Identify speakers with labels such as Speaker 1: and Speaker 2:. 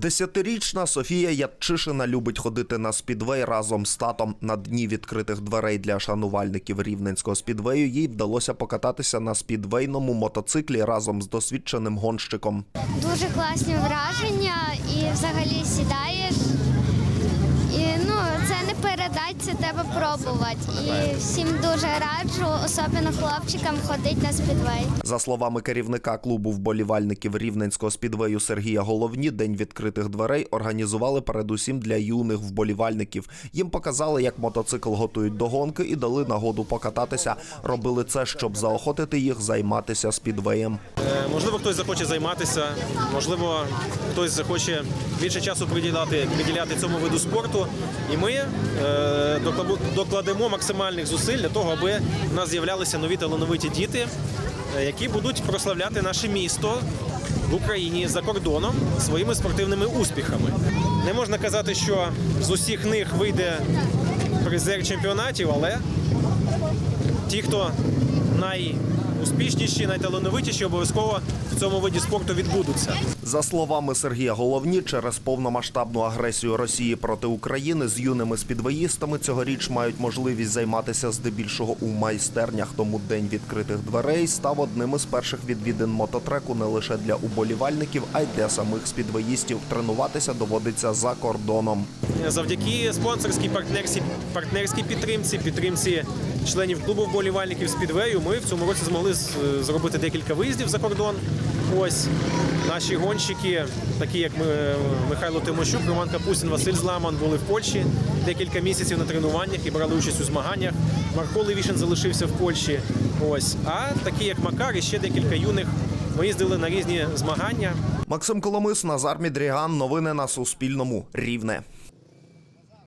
Speaker 1: Десятирічна Софія Ятчишина любить ходити на спідвей разом з татом. На дні відкритих дверей для шанувальників рівненського спідвею їй вдалося покататися на спідвейному мотоциклі разом з досвідченим гонщиком.
Speaker 2: Дуже класні враження і взагалі сідаєш. І ну, це треба пробувати. І всім дуже раджу, особливо хлопчикам, ходити на спідвей.
Speaker 1: За словами керівника клубу вболівальників рівненського спідвею Сергія Головні, день відкритих дверей організували передусім для юних вболівальників. Їм показали, як мотоцикл готують до гонки і дали нагоду покататися. Робили це, щоб заохотити їх займатися спідвеєм.
Speaker 3: Е, Можливо, хтось захоче займатися, можливо, хтось захоче більше часу приділяти, приділяти цьому виду спорту. І ми е, докладемо максимальних зусиль для того, аби в нас з'являлися нові талановиті діти, е, які будуть прославляти наше місто в Україні за кордоном своїми спортивними успіхами. Не можна казати, що з усіх них вийде призер чемпіонатів, але ті, хто найуспішніші, найталановитіші, обов'язково в цьому виді спорту відбудуться.
Speaker 1: За словами Сергія Головні, через повномасштабну агресію Росії проти України з юними спідвеїстами цьогоріч мають можливість займатися здебільшого у майстернях. Тому день відкритих дверей став одним із перших відвідин мототреку не лише для уболівальників, а й для самих спідвеїстів. Тренуватися доводиться за кордоном.
Speaker 3: Завдяки спонсорській партнерській, партнерській підтримці, підтримці членів клубу вболівальників Спідвею, ми в цьому році змогли з- зробити декілька виїздів за кордон. Ось наші гонщики, такі як ми, Михайло Тимощук, Роман Капустін, Василь Зламан, були в Польщі декілька місяців на тренуваннях і брали участь у змаганнях. Марко Левішин залишився в Польщі. Ось, а такі як Макар і ще декілька юних. Ми їздили на різні змагання.
Speaker 1: Максим Коломис, Назар Мідріган. Новини на Суспільному. Рівне.